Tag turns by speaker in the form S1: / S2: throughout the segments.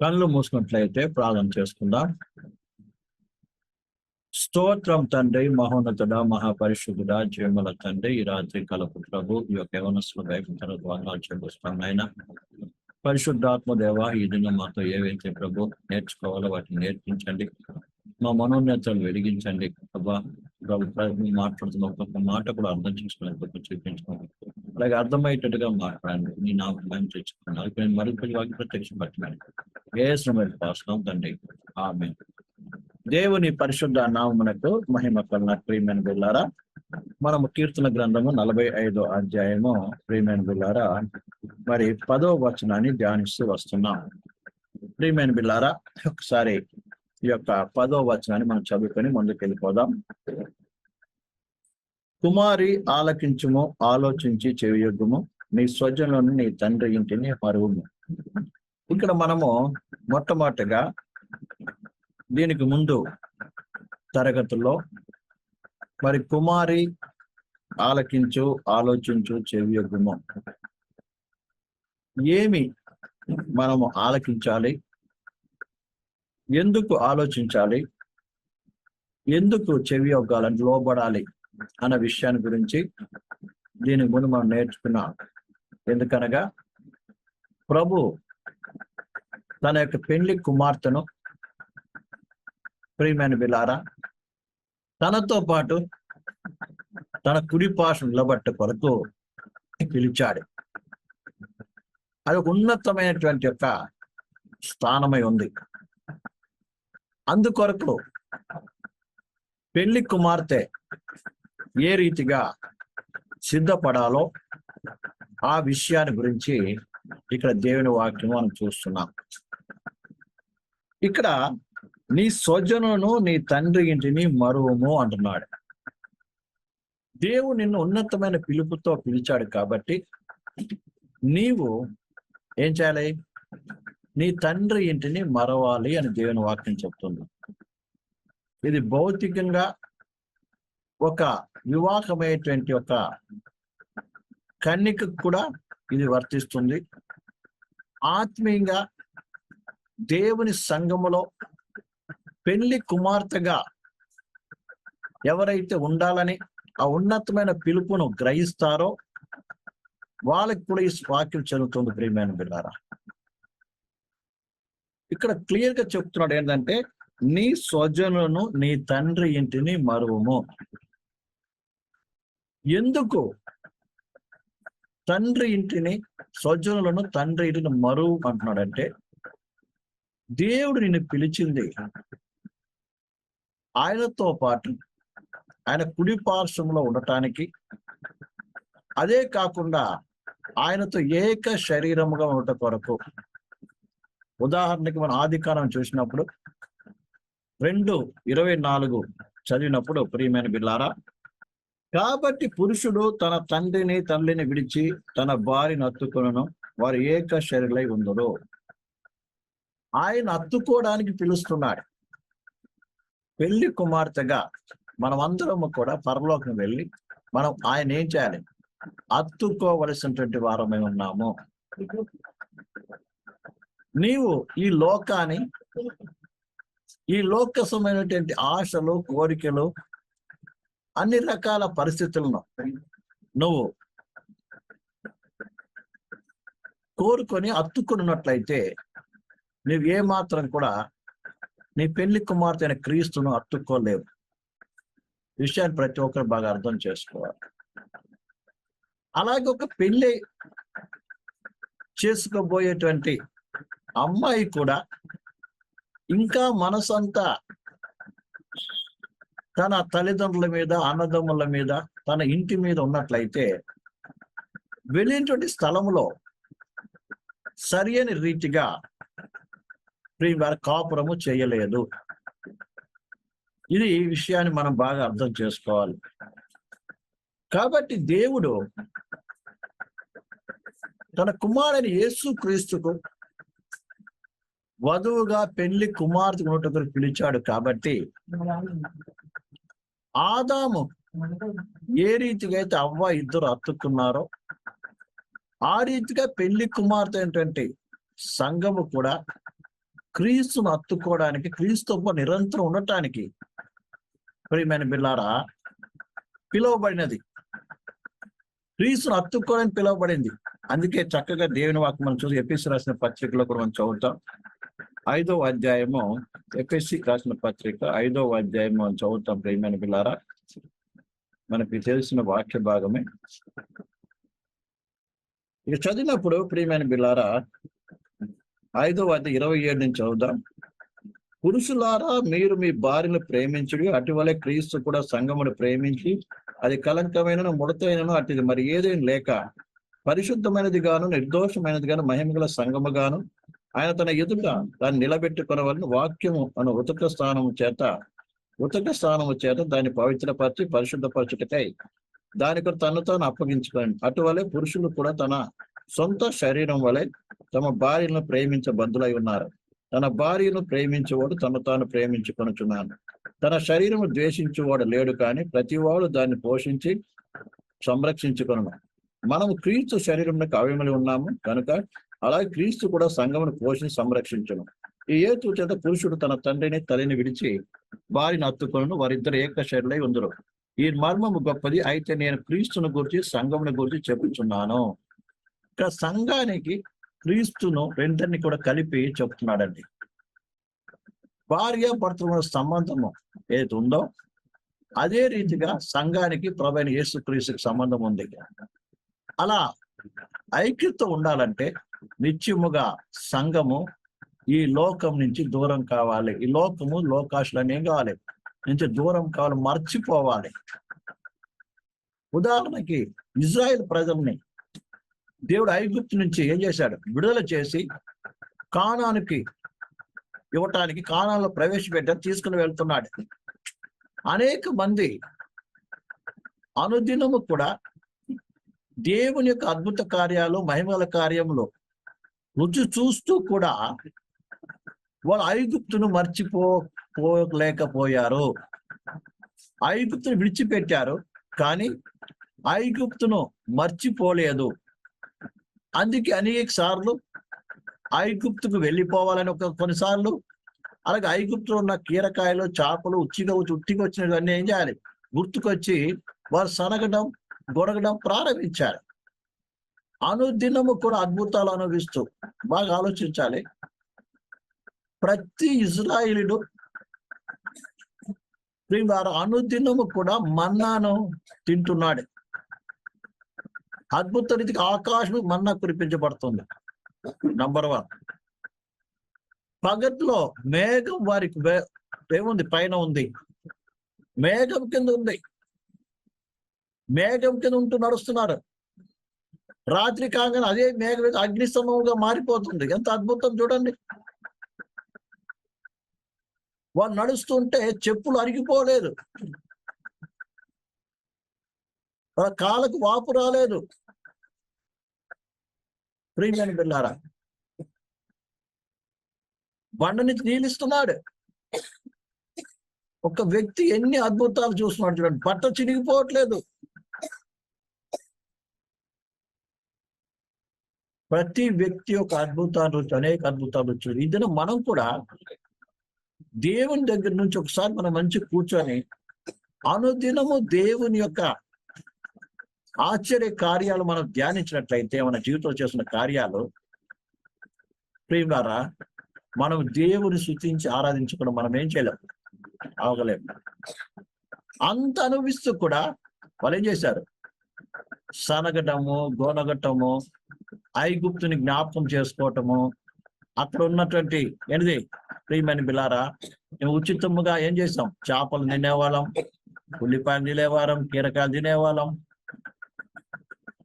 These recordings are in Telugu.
S1: కళ్ళు మూసుకున్నట్లయితే ప్రార్థన చేసుకుందాం. స్తోత్రం తండ్రి మహోన్నతుడ మహాపరిశుద్ధుడ జీవముల తండ్రి ఈ రాత్రి కలపు ప్రభు ఈ యొక్క యవనస్తుల వైపుతర ద్వారా చెల్లిస్తాం ఆయన పరిశుద్ధాత్మ దేవ ఈ దినం మాతో ఏవైతే ప్రభు నేర్చుకోవాలో వాటిని నేర్పించండి. మా మనోన్నతలు వెలిగించండి. ప్రభా ప్రభు మాట్లాడుతున్న ఒక్కొక్క మాట కూడా అర్థం చేసుకునే చూపించుకోండి. అలాగే అర్థమయ్యేటట్టుగా మాట్లాడండి. మీ నాకు భయం తెచ్చుకున్నాను అది నేను మరికొన్ని వాకి ప్రత్యక్షం పట్టినాను ఏ శ్రమ పాస్కం తండ్రి ఆమె దేవుని పరిశుద్ధ నామమునకు మహిమ కలన ప్రియమైన బిల్లారా మనము కీర్తన గ్రంథము నలభై ఐదో అధ్యాయము. ప్రియమైన బిల్లారా మరి పదో వచనాన్ని ధ్యానిస్తూ వస్తున్నాం. ప్రియమైన బిల్లారా ఒకసారి ఈ యొక్క పదో వచనాన్ని మనం చదువుకొని ముందుకు వెళ్ళిపోదాం. కుమారి ఆలకించుము ఆలోచించి చెవియొగ్గుము నీ స్వజంలోని నీ తండ్రి ఇంటిని పరువుము ఇక్కడ మనము మొట్టమొదటిగా దీనికి ముందు తరగతుల్లో మరి కుమారి ఆలకించు ఆలోచించు చెవియొగ్గుము ఏమి మనము ఆలకించాలి? ఎందుకు ఆలోచించాలి? ఎందుకు చెవి యొగ్గాలని లోబడాలి అన్న విషయాన్ని గురించి దీని ముందు మనం నేర్చుకున్నాం. ఎందుకనగా ప్రభు తన యొక్క పెళ్ళి కుమార్తెను ప్రియమైన విలారా తనతో పాటు తన కుడి పాశం నిలబట్ట కొరకు పిలిచాడు. అది ఒక ఉన్నతమైనటువంటి యొక్క స్థానమై ఉంది. అందుకొరకు పెళ్ళి కుమార్తె ఏ రీతిగా సిద్ధపడాలో ఆ విషయాన్ని గురించి ఇక్కడ దేవుని వాక్యం మనం చూస్తున్నాం. ఇక్కడ నీ స్వజనులను నీ తండ్రి ఇంటిని మరువము అంటున్నాడు. దేవుడు నిన్ను ఉన్నతమైన పిలుపుతో పిలిచాడు కాబట్టి నీవు ఏం చేయాలి? నీ తండ్రి ఇంటిని మరవాలి అని దేవుని వాక్యం చెప్తుంది. ఇది భౌతికంగా ఒక వివాహమైనటువంటి ఒక కన్యకు కూడా ఇది వర్తిస్తుంది. ఆత్మీయంగా దేవుని సంఘములో పెళ్ళి కుమార్తెగా ఎవరైతే ఉండాలని ఆ ఉన్నతమైన పిలుపును గ్రహిస్తారో వాళ్ళకి కూడా ఈ వాక్యం చదువుతుంది ప్రియమైన బిల్లారా ఇక్కడ క్లియర్గా చెప్తున్నాడు ఏంటంటే నీ స్వజనులను నీ తండ్రి ఇంటిని మరువము. ఎందుకు? తండ్రి ఇంటిని స్వజనులను తండ్రి ఇంటిని మరువు అంటున్నాడంటే దేవుడు నిన్ను పిలిచింది. ఆయనతో పాటు ఆయన కుడి పార్శ్వంలో ఉండటానికి. అదే కాకుండా ఆయనతో ఏక శరీరముగా ఉండట కొరకు. ఉదాహరణకి మనం ఆదికారం చూసినప్పుడు రెండు ఇరవై నాలుగు చదివినప్పుడు ప్రియమైన బిల్లారా కాబట్టి పురుషుడు తన తండ్రిని తల్లిని విడిచి తన భార్యను అత్తుకొనను వారు ఏక శరీరై ఉందరు. ఆయన అత్తుకోవడానికి పిలుస్తున్నాడు. పెళ్ళి కుమార్తెగా మనం అందరము కూడా పరలోకం వెళ్ళి మనం ఆయన ఏం చేయాలి? అత్తుకోవలసినటువంటి వారమై ఉన్నాము. నీవు ఈ లోకాన్ని ఈ లోకసమైనటువంటి ఆశలు కోరికలు అన్ని రకాల పరిస్థితులను నువ్వు కోరుకొని అత్తుకున్నట్లయితే నువ్వు ఏ మాత్రం కూడా నీ పెళ్ళి కుమార్తె అయిన క్రీస్తును అత్తుకోలేవు. విషయాన్ని ప్రతి ఒక్కరు బాగా అర్థం చేసుకోవాలి. అలాగే ఒక పెళ్ళి చేసుకోబోయేటువంటి అమ్మాయి కూడా ఇంకా మనసంతా తన తల్లిదండ్రుల మీద అన్నదమ్ముల మీద తన ఇంటి మీద ఉన్నట్లయితే వెళ్ళినటువంటి స్థలంలో సరి అయిన రీతిగా వారి కాపురము చేయలేదు. ఇది ఈ విషయాన్ని మనం బాగా అర్థం చేసుకోవాలి. కాబట్టి దేవుడు తన కుమారుని యేసు క్రీస్తుకు వధువుగా పెళ్ళి కుమార్తె ఉన్నట్టుకు పిలిచాడు కాబట్టి ఆదాము ఏ రీతిగా అయితే అవ్వ ఇద్దరు అత్తుకున్నారో ఆ రీతిగా పెళ్ళి కుమార్తె ఏంటంటే సంఘము కూడా క్రీస్తును అత్తుకోవడానికి క్రీస్తుతో నిరంతరం ఉండటానికి ప్రియమైన బిల్లారా పిలువబడినది. క్రీస్తును అత్తుకోవడానికి పిలువబడింది. అందుకే చక్కగా దేవుని వాక్యం మనం చూసి ఎపిసి రాసిన పత్రికలో కూడా మనం చదువుతాం. ఐదవ అధ్యాయము ఎపిసి రాసిన పత్రిక ఐదవ అధ్యాయం అని చదువుతాం ప్రేమైన బిల్లారా మనకి తెలిసిన వాక్య భాగమే. ఇక చదివినప్పుడు ప్రియమైన బిల్లారా ఐదో అది ఇరవై ఏడు నుంచి చదువుదాం. పురుషులారా మీరు మీ భార్యను ప్రేమించుడి అటువలే క్రీస్తు కూడా సంగమును ప్రేమించి అది కలంకమైన ముడతైనను అటుది మరి ఏదైనా లేక పరిశుద్ధమైనది గాను నిర్దోషమైనది గాను మహిమగల సంగము గాను ఆయన తన ఎదుట దాన్ని నిలబెట్టుకునవలని వాక్యము అను ఉతక స్థానము చేత ఉతక స్థానము చేత దాన్ని పవిత్రపరిచి పరిశుద్ధపరచుటకై దానికి తను తాను అప్పగించుకోండి అటువలే పురుషులు కూడా తన సొంత శరీరం వలె తమ భార్యను ప్రేమించ బంధులై ఉన్నారు. తన భార్యను ప్రేమించేవాడు తను తాను ప్రేమించుకొనుచున్నాను. తన శరీరము ద్వేషించేవాడు లేడు కానీ ప్రతివాడు దాన్ని పోషించి సంరక్షించుకొను మనము క్రీస్తు శరీరంలో అవయములు ఉన్నాము కనుక అలాగే క్రీస్తు కూడా సంఘమును పోషించి సంరక్షించను. ఈ ఏతు చేత పురుషుడు తన తండ్రిని తల్లిని విడిచి వారిని హత్తుకొను వారిద్దరు ఏక శరీరై ఉందరు. ఈ మర్మము గొప్పది. అయితే నేను క్రీస్తును గురించి సంఘమును గురించి చెప్పుచున్నాను. ఇక్కడ సంఘానికి క్రీస్తును రెండరిని కూడా కలిపి చెప్తున్నాడండి. భార్య భర్తల సంబంధము ఏది ఉందో అదే రీతిగా సంఘానికి ప్రవైన యేసు క్రీస్తుకి సంబంధం ఉంది. అలా ఐక్యత ఉండాలంటే నిత్యముగా సంఘము ఈ లోకం నుంచి దూరం కావాలి. ఈ లోకము లోకాశులనే కావాలి? నుంచి దూరం కావాలి మర్చిపోవాలి. ఉదాహరణకి ఇజ్రాయెల్ ప్రజల్ని దేవుడు ఐగుప్తు నుంచి ఏం చేశాడు? విడుదల చేసి కానానికి ఇవ్వటానికి కానాల్లో ప్రవేశపెట్టారు తీసుకుని వెళ్తున్నాడు. అనేక మంది అనుదినము కూడా దేవుని యొక్క అద్భుత కార్యాలు మహిమల కార్యములు రుచి చూస్తూ కూడా వాళ్ళు ఐగుప్తును మర్చిపోలేకపోయారు ఐగుప్తును విడిచిపెట్టారు కానీ ఐగుప్తును మర్చిపోలేదు. అందుకే అనేక సార్లు ఐగుప్తుకు వెళ్ళిపోవాలని ఒక కొన్నిసార్లు అలాగే ఐగుప్తులో ఉన్న కీరకాయలు చేపలు ఉచ్చిగా వచ్చి ఉట్టిగా వచ్చినవన్నీ ఏం చేయాలి? గుర్తుకొచ్చి వారు సనగడం గొడగడం ప్రారంభించారు. అనుదినము కూడా అద్భుతాలు అనుభవిస్తూ బాగా ఆలోచించాలి. ప్రతి ఇజ్రాయిలుడు వారు అనుదినము కూడా మన్నాను తింటున్నాడు. అద్భుత రీతికి ఆకాశం మన్నా కురిపించబడుతుంది. నంబర్ వన్ పగట్లో మేఘం వారికి వే- ఏముంది? పైన ఉంది. మేఘం కింద ఉంది. మేఘం కింద ఉంటూ నడుస్తున్నారు. రాత్రి కాగానే అదే మేఘం అగ్నిస్తంభంగా మారిపోతుంది. ఎంత అద్భుతం చూడండి. వాళ్ళు నడుస్తుంటే చెప్పులు అరిగిపోలేదు. వాళ్ళ కాళ్ళకు వాపు రాలేదు. ప్రియమైన బిల్లారా బండ నుంచి నీళ్ళిస్తున్నాడు ఒక వ్యక్తి ఎన్ని అద్భుతాలు చూస్తున్నాడు చూడండి. బట్ట చినిగిపోవట్లేదు. ప్రతి వ్యక్తి యొక్క అద్భుతాలు అనేక అద్భుతాలు వచ్చు ఇదిన మనం కూడా దేవుని దగ్గర నుంచి ఒకసారి మనం మంచి కూర్చొని అనుదినము దేవుని యొక్క ఆశ్చర్య కార్యాలు మనం ధ్యానించినట్లయితే మన జీవితంలో చేసిన కార్యాలు ప్రియులారా మనం దేవుని శృతించి ఆరాధించకుండా మనం ఏం చేయలేము అవగలేము అంత అనుభవిస్తూ కూడా వాళ్ళు ఏం చేశారు? సనగటము గోనగటము ఐగుప్తుని జ్ఞాపకం చేసుకోవటము. అక్కడ ఉన్నటువంటి ఏంటిది? ప్రియమైన బిలారా మేము ఉచితముగా ఏం చేసాం చేపలు తినేవాళ్ళం ఉల్లిపాయలు తినేవాళ్ళం కీరకాయలు తినేవాళ్ళం.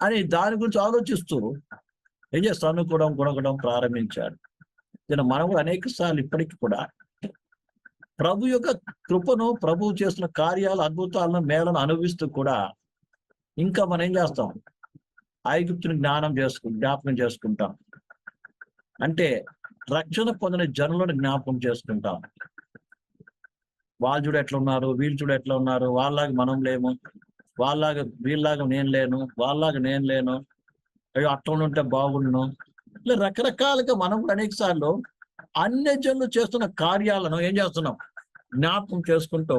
S1: అని దాని గురించి ఆలోచిస్తూ ఏం చేస్తాం? అనుకోవడం కొనగడం ప్రారంభించారు దీని మనం కూడా అనేక సార్లు ఇప్పటికి కూడా ప్రభు యొక్క కృపను ప్రభు చేసిన కార్యాలు అద్భుతాలను మేలను అనుభవిస్తూ కూడా ఇంకా మనం ఏం చేస్తాం? ఐగుప్తుని జ్ఞానం చేసుకు జ్ఞాపకం చేసుకుంటాం. అంటే రక్షణ పొందిన జనులను జ్ఞాపకం చేసుకుంటాం. వాళ్ళు చూడు ఎట్లా ఉన్నారు వీళ్ళు చూడు ఎట్లా ఉన్నారు వాళ్ళలాగా మనం లేము వాళ్ళలాగా వీళ్ళలాగా నేను లేను వాళ్ళలాగా నేను లేను అయ్యో అట్లా ఉంటే బాగుండును. ఇలా రకరకాలుగా మనం కూడా అనేక సార్లు అన్ని జనులు చేస్తున్న కార్యాలను ఏం చేస్తున్నాం? జ్ఞాపకం చేసుకుంటూ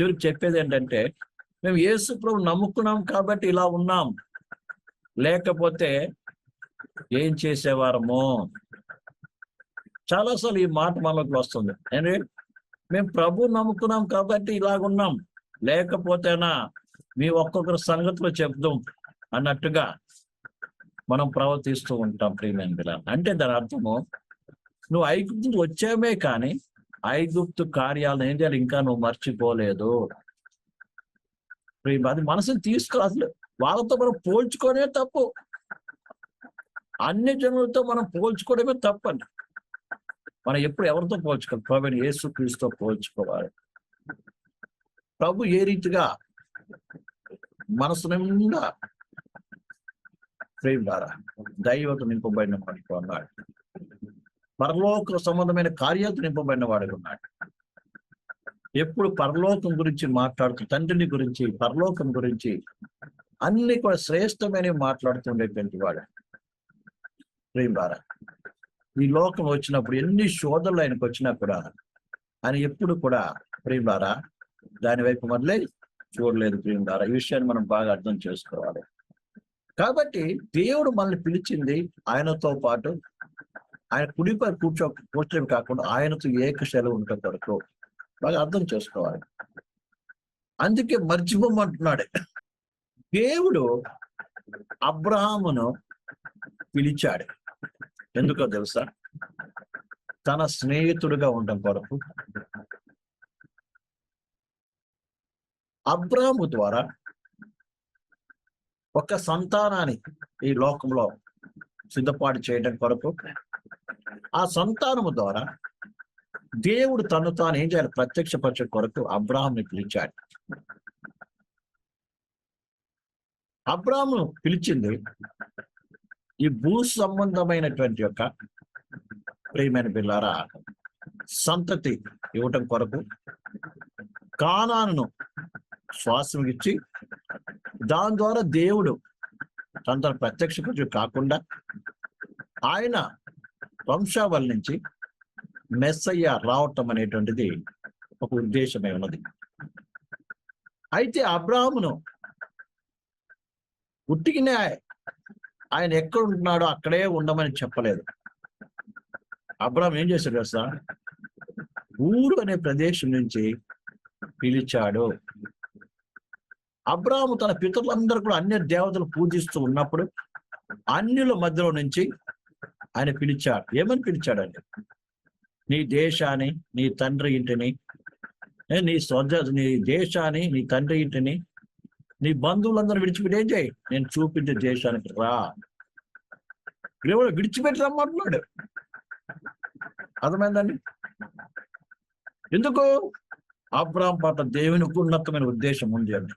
S1: చివరికి చెప్పేది ఏంటంటే మేము యేసు ప్రభు నమ్ముకున్నాం కాబట్టి ఇలా ఉన్నాం. లేకపోతే ఏం చేసేవారము? చాలాసార్లు ఈ మాట మనకు వస్తుంది. ఏంటి? మేము ప్రభు నమ్ముకున్నాం కాబట్టి ఇలాగున్నాం లేకపోతేనా మీ ఒక్కొక్కరు సంగతిలో చెప్దాం అన్నట్టుగా మనం ప్రవర్తిస్తూ ఉంటాం ప్రియమైన అంటే దాని అర్థము నువ్వు ఐక్యం వచ్చామే కానీ ఐగుప్తు కార్యాలను ఏం చేయాలి ఇంకా నువ్వు మర్చిపోలేదు. అది మనసుని తీసుకో అసలు వాళ్ళతో మనం పోల్చుకోనే తప్పు. అన్ని జనులతో మనం పోల్చుకోవడమే తప్పండి. మనం ఎప్పుడు ఎవరితో పోల్చుకోవాలి ప్రభు యేసు క్రీస్తుతో పోల్చుకోవాలి. ప్రభు ఏ రీతిగా మనసు నిండా ప్రేమ ద్వారా దైవత నింపబడిన వాడికి ఉన్నాడు. పరలోక సంబంధమైన కార్యాలతో నింపబడిన వాడు ఉన్నాడు. ఎప్పుడు పరలోకం గురించి మాట్లాడుతూ తండ్రిని గురించి పరలోకం గురించి అన్ని కూడా శ్రేష్టమైనవి మాట్లాడుతుండేటువంటి వాడు. ప్రేమ ద్వారా. ఈ లోకం వచ్చినప్పుడు ఎన్ని శోధనలు ఆయనకు వచ్చినా కూడా ఆయన ఎప్పుడు కూడా ప్రేమ ద్వారా దాని వైపు మొదలై చూడలేదు ప్రేమ ద్వారా. ఈ విషయాన్ని మనం బాగా అర్థం చేసుకోవాలి. కాబట్టి దేవుడు మనల్ని పిలిచింది ఆయనతో పాటు ఆయన కుడిపై కూర్చో కూర్చోవి కాకుండా ఆయనతో ఏకశైలి ఉంటుంది వరకు బాగా అర్థం చేసుకోవాలి. అందుకే మర్చిపోమంటున్నాడు దేవుడు అబ్రహామును పిలిచాడు. ఎందుకో తెలుసా? తన స్నేహితుడిగా ఉండడం కొరకు. అబ్రాము ద్వారా ఒక సంతానాన్ని ఈ లోకంలో సిద్ధపాటు చేయడం కొరకు ఆ సంతానము ద్వారా దేవుడు తను తాను ఏం చేయాలి? ప్రత్యక్షపరచే కొరకు అబ్రాహాంని పిలిచాడు. అబ్రాహ్ను పిలిచింది ఈ భూ సంబంధమైనటువంటి యొక్క ప్రియమైన పిల్లారా సంతతి ఇవ్వటం కొరకు కానాను శ్వాసం ఇచ్చి దాని ద్వారా దేవుడు తన తన ప్రత్యక్ష కాకుండా ఆయన వంశావళి నుంచి మెస్సయ్య రావటం అనేటువంటిది ఒక ఉద్దేశమే ఉన్నది. అయితే అబ్రాహమును ఉట్టికినే ఆయన ఎక్కడ ఉంటున్నాడో అక్కడే ఉండమని చెప్పలేదు. అబ్రాహం ఏం చేశాడు కదా ఊరు అనే ప్రదేశం నుంచి పిలిచాడు. అబ్రాహము తన పితరులందరూ కూడా అన్య దేవతలు పూజిస్తూ ఉన్నప్పుడు అన్యుల మధ్యలో నుంచి ఆయన పిలిచాడు. ఏమని పిలిచాడు అండి నీ దేశాన్ని నీ తండ్రి ఇంటిని నీ స్వజ నీ దేశాన్ని నీ తండ్రి ఇంటిని నీ బంధువులందరూ విడిచిపెట్టి ఏం చేయి? నేను చూపించే దేశానికి రా. దేవుడు విడిచిపెట్టి రమ్మంటున్నాడు. అర్థమైందండి? ఎందుకు? అబ్రాం పట్ల దేవునికి ఉన్నతమైన ఉద్దేశం ఉంది అండి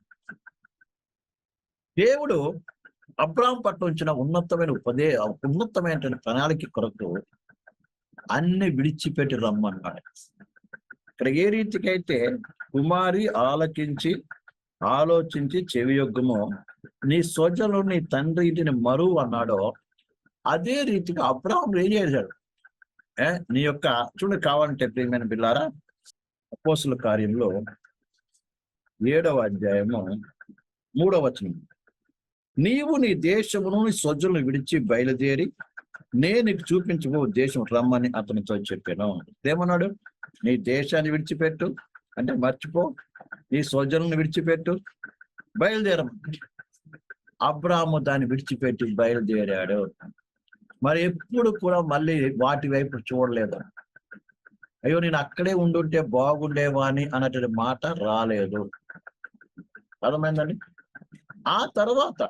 S1: దేవుడు అబ్రాహం పట్ల ఉంచిన ఉన్నతమైన ఉపదే ఉన్నతమైన ప్రణాళిక కొరకు అన్ని విడిచిపెట్టి రమ్మన్నాడు. ఇక్కడ ఏ రీతికైతే కుమారి ఆలకించి ఆలోచించి చెవియొగ్గము నీ సోజలు నీ తండ్రి ఇంటిని మరువు అన్నాడో అదే రీతిగా అబ్రాహం ఏం చేశాడు? ఏ నీ యొక్క చూడు కావాలంటే ప్రియమైన పిల్లారా అపోసుల కార్యంలో ఏడవ అధ్యాయము మూడవ వచనం. నీవు నీ దేశమును నీ స్వజులను విడిచి బయలుదేరి నేను నీకు చూపించబో దేశం రమ్మని అతనితో చెప్పాను. ఏమన్నాడు? నీ దేశాన్ని విడిచిపెట్టు అంటే మర్చిపో నీ స్వజనులను విడిచిపెట్టు బయలుదేరం. అబ్రాము దాన్ని విడిచిపెట్టి బయలుదేరాడు. మరి ఎప్పుడు కూడా మళ్ళీ వాటి వైపు చూడలేదు. అయ్యో నేను అక్కడే ఉండుంటే బాగుండేవాని అన్నటువంటి మాట రాలేదు. అర్థమైందండి? ఆ తర్వాత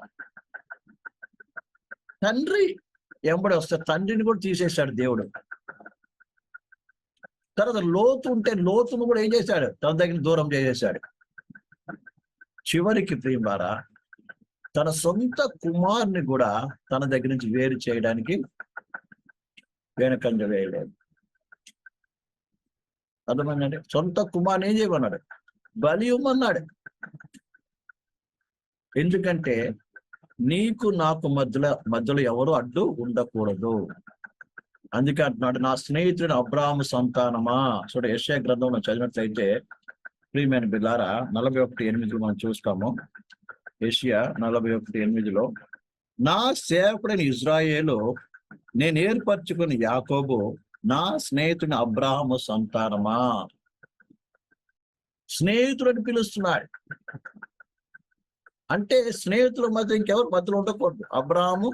S1: తండ్రి ఎంబడి వస్తే తండ్రిని కూడా తీసేశాడు దేవుడు. తర్వాత లోతు ఉంటే లోతును కూడా ఏం చేశాడు? తన దగ్గర దూరం చేసేశాడు. చివరికి ప్రియులారా తన సొంత కుమారుని కూడా తన దగ్గర నుంచి వేరు చేయడానికి వెనకంజ వేయలేదు. అర్థమైందండి? సొంత కుమారుని ఏం చేయమన్నాడు? బలి ఇవ్వమన్నాడు. ఎందుకంటే నీకు నాకు మధ్యలో మధ్యలో ఎవరు అడ్డు ఉండకూడదు. అందుకే అంటున్నాడు నా స్నేహితుడు అబ్రాహం సంతానమా? చూడ యశ్యా గ్రంథంలో చదివినట్లయితే ప్రియమైన బిల్లారా నలభై ఒకటి ఎనిమిదిలో మనం చూస్తాము. ఏషియా నలభై ఒకటి ఎనిమిదిలో నా సేవకుడైన ఇజ్రాయేలు నేను ఏర్పరచుకుని యాకోబు నా స్నేహితుని అబ్రాహము సంతానమా? స్నేహితుడని పిలుస్తున్నాడు. అంటే స్నేహితుల మధ్య ఇంకెవరు మధ్యలో ఉండకూడదు. అబ్రాహము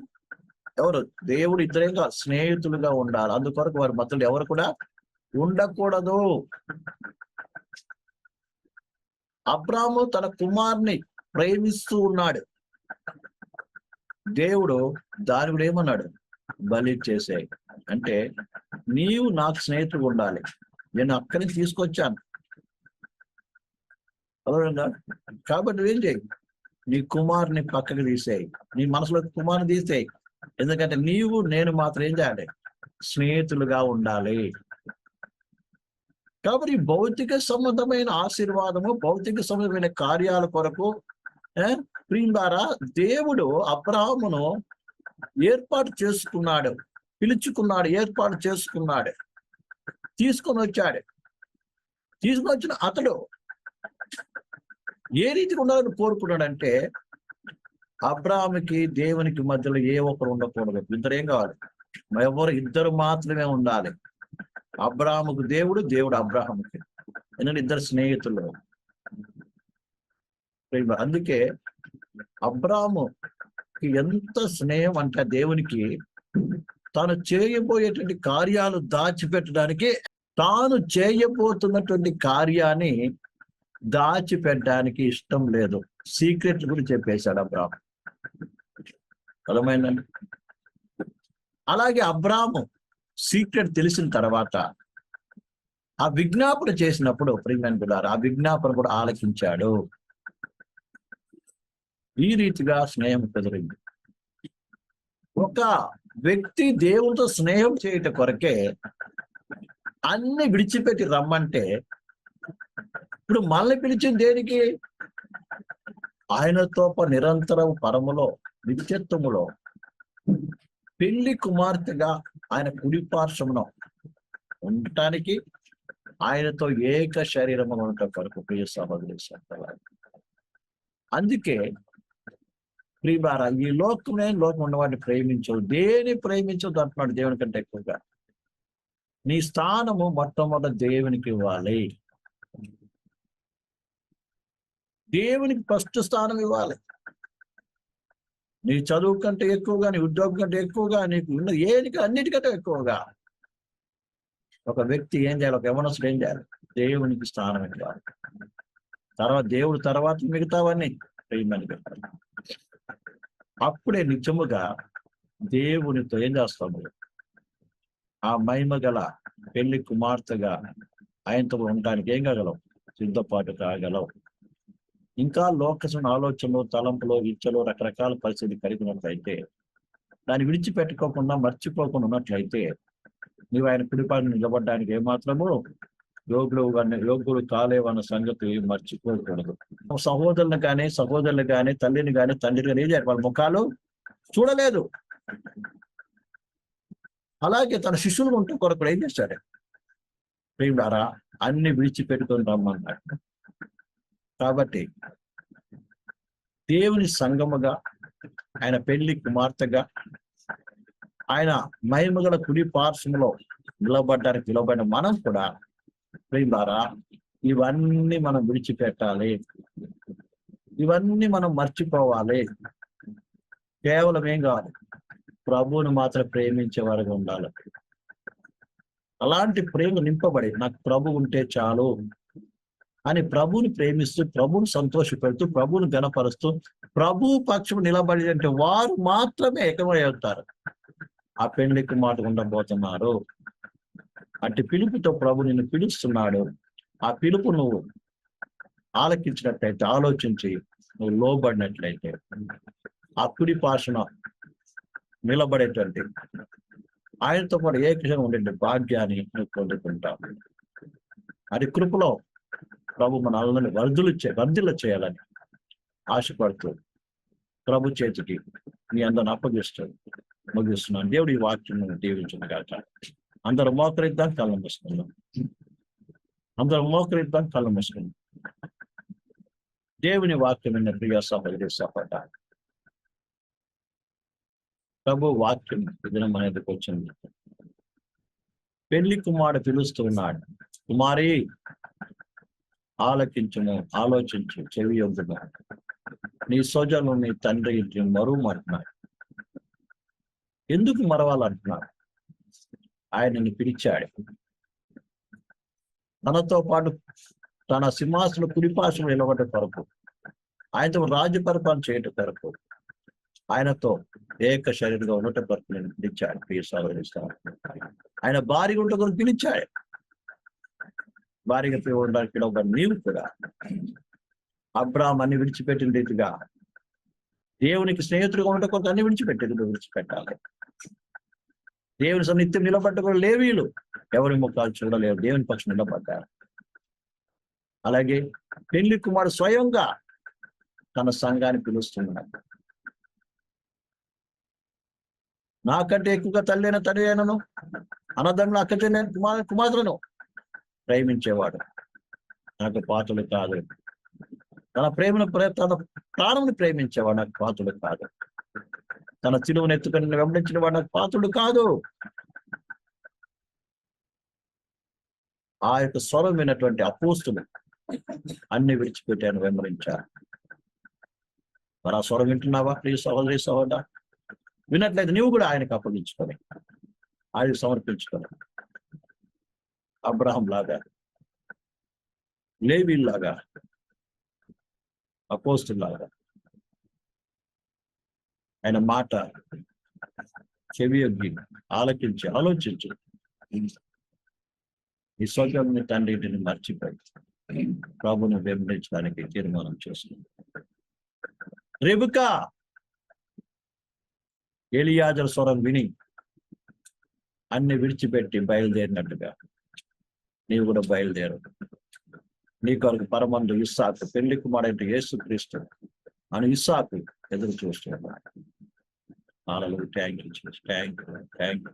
S1: ఎవరు? దేవుడు ఇద్దరేగా స్నేహితులుగా ఉండాలి. అందుకొరకు వారి మధ్యలో ఎవరు కూడా ఉండకూడదు. అబ్రాహము తన కుమార్ని ప్రేమిస్తూ ఉన్నాడు. దేవుడు దాని కూడా ఏమన్నాడు? బలి చేసే అంటే నీవు నాకు స్నేహితుడు ఉండాలి. నేను అక్కడి నుంచి తీసుకొచ్చాను కాబట్టి ఏం చేయి? నీ కుమార్ని పక్కకు తీసేయి. నీ మనసులో కుమార్ని తీసేయి. ఎందుకంటే నీవు నేను మాత్రం ఏం చేయాలి? స్నేహితులుగా ఉండాలి. కాబట్టి భౌతిక సంబంధమైన ఆశీర్వాదము భౌతిక సంబంధమైన కార్యాల కొరకు ప్రియం ద్వారా దేవుడు అబ్రాహమును ఏర్పాటు చేసుకున్నాడు. పిలుచుకున్నాడు ఏర్పాటు చేసుకున్నాడు. తీసుకొని వచ్చాడు. తీసుకొని వచ్చిన అతడు ఏ రీతిగా ఉండాలని కోరుకున్నాడంటే అబ్రాహాముకి దేవునికి మధ్యలో ఏ ఒక్కరు ఉండకూడదు. ఇద్దరు ఏం కావాలి? ఎవరు ఇద్దరు మాత్రమే ఉండాలి. అబ్రాహాముకు దేవుడు దేవుడు అబ్రాహాముకి. ఎందుకంటే ఇద్దరు స్నేహితులు. అందుకే అబ్రాహాముకి ఎంత స్నేహం అంటే దేవునికి తాను చేయబోయేటువంటి కార్యాలు దాచిపెట్టడానికి తాను చేయబోతున్నటువంటి కార్యాన్ని దాచిపెట్టడానికి ఇష్టం లేదు. సీక్రెట్ గురించి చెప్పేశాడు అబ్రాహం. అర్థమైందండి అలాగే అబ్రాహము సీక్రెట్ తెలిసిన తర్వాత ఆ విజ్ఞాపన చేసినప్పుడు ప్రియమైన బిడ్డారు ఆ విజ్ఞాపన కూడా ఆలకించాడు. ఈ రీతిగా స్నేహం కుదిరింది. ఒక వ్యక్తి దేవునితో స్నేహం చేయట కొరకే అన్ని విడిచిపెట్టి రమ్మంటే ఇప్పుడు మనల్ని పిలిచింది దేనికి? ఆయనతో నిరంతరం పరములో నిత్యత్వములో పెళ్ళి కుమార్తెగా ఆయన కుడిపార్శ్వమున ఉండటానికి ఆయనతో ఏక శరీరము ఉండటం కొరకు ప్రియ సహోదరి అందుకే ప్రియమార ఈ లోకమే లోకం ఉన్నవాడిని ప్రేమించవు. దేని ప్రేమించవు అంటున్నాడు దేవుని కంటే ఎక్కువగా. నీ స్థానము మొట్టమొదటి దేవునికి ఇవ్వాలి. దేవునికి ఫస్ట్ స్థానం ఇవ్వాలి. నీ చదువు కంటే ఎక్కువగా నీ ఉద్యోగం కంటే ఎక్కువగా నీకు ఉన్న ఏనికి అన్నిటికంటే ఎక్కువగా. ఒక వ్యక్తి ఏం చేయాలి? ఒక యవనస్తుడు ఏం చేయాలి? దేవునికి స్థానం ఇవ్వాలి. తర్వాత దేవుడు తర్వాత మిగతావన్నీ ప్రేమని అప్పుడే నిజముగా దేవునితో ఏం చేస్తాము ఆ మహిమ గల పెళ్ళి కుమార్తెగా ఆయనతో ఉండడానికి ఏం కాగలవు సిద్ధపాటు కాగలవు ఇంకా లోకసిన ఆలోచనలు తలంపులు ఇచ్చలు రకరకాల పరిస్థితి కలిగి ఉన్నట్లయితే దాన్ని విడిచిపెట్టుకోకుండా మర్చిపోకుండా ఉన్నట్లయితే నీవు ఆయన కుడిపాడిని నిలబడడానికి ఏమాత్రము యోగులు కానీ యోగులు కాలేవన్న సంగతి మర్చిపోకూడదు. సహోదరులు కానీ సహోదరులు కానీ తల్లిని కానీ తండ్రిని కానీ ఏం వాళ్ళ ముఖాలు చూడలేదు. అలాగే తన శిష్యులు ఉంటే కొరకు ఏం చేశాడు ప్రియుడారా అన్ని విడిచిపెట్టుకొని రమ్మన్నాడు కాబట్టి దేవుని సంగముగా ఆయన పెళ్ళి కుమార్తెగా ఆయన మహిమగల కుడి పార్శ్వంలో నిలబడ్డానికి నిలబడిన మనం కూడా ప్రియులారా ఇవన్నీ మనం విడిచిపెట్టాలి. ఇవన్నీ మనం మర్చిపోవాలి. కేవలం ఏం కావాలి? ప్రభువును మాత్రం ప్రేమించే వారిగా ఉండాలి. అలాంటి ప్రేమ నింపబడి నాకు ప్రభు ఉంటే చాలు. అని ప్రభువుని ప్రేమిస్తూ ప్రభువుని సంతోషపెడుతూ ప్రభువుని గణపరుస్తూ ప్రభు పక్షం నిలబడి అంటే వారు మాత్రమే ఏకమై అవుతారు ఆ పెళ్ళికి మాట ఉండబోతున్నారు. అట్టి పిలుపుతో ప్రభు నిన్ను పిలుస్తున్నాడు. ఆ పిలుపు నువ్వు ఆలకించినట్లయితే ఆలోచించి నువ్వు లోబడినట్లయితే ఆ కుడి పాషణ నిలబడేటువంటి ఆయనతో పాటు ఏకశం ఉండే భాగ్యాన్ని నువ్వు పొందుకుంటావు. అది కృపలో ప్రభు మన అందరినీ వర్ధులు చే వర్ధిల్ల చేయాలని ఆశపడుతూ ప్రభు చేతికి మీ అందరిని అప్పగిస్తాడు. ముగిస్తున్నాను దేవుడి ఈ వాక్యం దీవించిన కాక అందరు మోకరిద్దాం కళ్ళం మూసుకుందాం. అందరు మోకరిద్దాం కళ్ళం మూసుకుందాం. దేవుని వాక్యం విన్న ప్రియ సహోదరి ప్రభు వాక్యం దినం అనేదికి వచ్చింది. పెళ్ళి కుమారుడు పిలుస్తున్నాడు. కుమారి ఆలకించుము ఆలోచించు చెవి యొద్దుగా నీ సోజను నీ తండ్రి ఇంటి మరుమంటున్నాడు ఎందుకు మరవాలంటున్నాడు ఆయనని పిలిచాడు. తనతో పాటు తన సింహాసన కుడిపాశం నిలబడే కొరకు ఆయనతో రాజ్య పరిపాలన చేయటం కొరకు ఆయనతో ఏక శరీరంగా ఉండటం కొరకు నేను పిలిచాడు ఆయన భారీగా ఉంటే కొరకు పిలిచాడు. భార్యగా ఉండడానికి ఒక నీవు కూడా అబ్రాహం అన్ని విడిచిపెట్టిన రీతిగా దేవునికి స్నేహితుడుగా ఉండటం కొరకు అన్ని విడిచిపెట్టేది విడిచిపెట్టాలి. దేవుని సన్నిత్యం నిలబడ్డ కూడా లేవీలు ఎవరి ముఖాలు చూడలేరు దేవుని పక్షం నిలబడ్డారు. అలాగే పెళ్ళి కుమారుడు స్వయంగా తన సంఘాన్ని పిలుస్తున్నాడు. నాకంటే ఎక్కువగా తల్లైన తండ్రి అయినను అన్నదమ్ములు అక్క చెల్లెని కుమార్ కుమార్తెను ప్రేమించేవాడు. నాకు పాత్రలు కాదు. తన ప్రేమను తన ప్రాణముని ప్రేమించేవాడు నాకు పాత్రుడు కాదు. తన చిలువను ఎత్తుకొని వెంబడించిన వాడు నాకు పాత్రుడు కాదు. ఆ యొక్క స్వరమైనటువంటి అపోస్తులు అన్ని విడిచిపెట్టాను వెంబడించారు. మరి ఆ స్వరం వింటున్నావా? ప్రియ సహోదరి సహోదర? వినట్లయితే నువ్వు కూడా ఆయనకు అప్పగించుకొని ఆయనకు సమర్పించుకొని అబ్రహం లాగా లేవీ లాగా అపోస్తుల్ లాగా ఆయన మాట చెవి ఆలకించి ఆలోచించు ఈ స్వజం తండ్రిని మర్చిపోయి ప్రభుని వెంబడించడానికి తీర్మానం చేస్తుంది. రేపుకా ఎలియాజర్ స్వరం విని అన్ని విడిచిపెట్టి బయలుదేరినట్టుగా నీవు కూడా బయలుదేరు. నీ కొరకు పరమందు ఇస్సాకు పెళ్ళి కుమారుడు యేసు క్రీస్తు అని ఇస్సాకు ఎదురు చూస్తున్నాడు. ఆలలో ట్యాంక్ ట్యాంక్ ట్యాంక్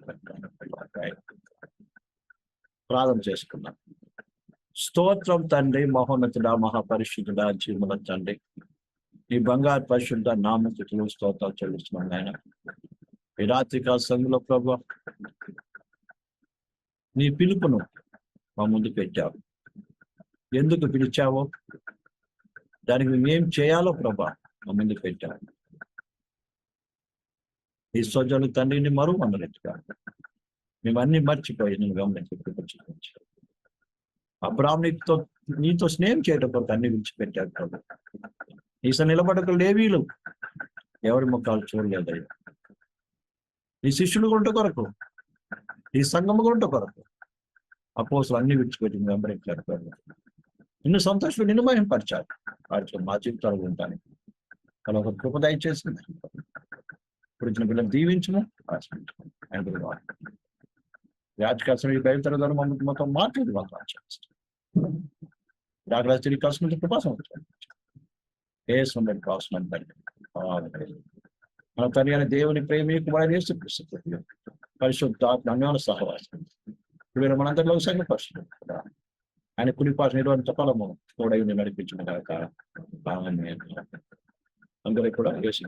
S1: ప్రార్థన చేసుకున్నాం స్తోత్రం తండ్రి మహోన్నతుడా మహాపరిశుద్ధుడా జీవుల తండ్రి. నీ బంగారు పరిశుద్ధ నామతులు స్తోత్రాలు చెల్లిస్తున్నాం ఆయన ఈ రాత్రికాల సంఘంలో ప్రభు నీ పిలుపును మా ముందు పెట్టావు. ఎందుకు పిలిచావో? దానికి మేమేం చేయాలో ప్రభా మా ముందు పెట్టావు. ఈ స్వజను తండ్రిని మరువు మనరెట్టుగా మేము అన్ని మర్చిపోయి నేను గమనించి అబ్రాహ్మ నీతో నీతో స్నేహం చేయడం కొరకు అన్ని విడిచిపెట్టాడు ప్రభు. నీస నిలబడక లేవీలు. ఎవరి ముఖాలు చూడలేదయ్యా. నీ శిష్యులు గుంట కొరకు నీ సంఘము గుంట కొరకు అపోసులు అన్ని విడిచిపెట్టింది వెంబడించారు ప్రభు నిన్ను సంతోషం నిన్ను మహింపరిచారు. వాటితో మా జీవితాలు ఉంటాను అలా ఒక కృప దయచేసింది. ఇప్పుడు పిల్లలు దీవించము ఆశ్రయించము ఆయన రాజకాసం ఈ బయలుదేర ద్వారా మమ్మల్ని మొత్తం మాట్లాడి వాళ్ళు రాజేస్తాం తిరిగి కలిసి నుంచి కృపాసం ఏ సుందరి కాసం మన తల్లి అయిన దేవుని ప్రేమి కుమారుడు యేసు క్రీస్తు పరిశుద్ధాత్మ వీళ్ళు సహవాసం ఇప్పుడు మనందరిలో ఆయన కుడి ఆయన కుడిపాటు నిర్వహణ కూడా ఇవి నడిపించిన కాక అందరికీ కూడా యేసు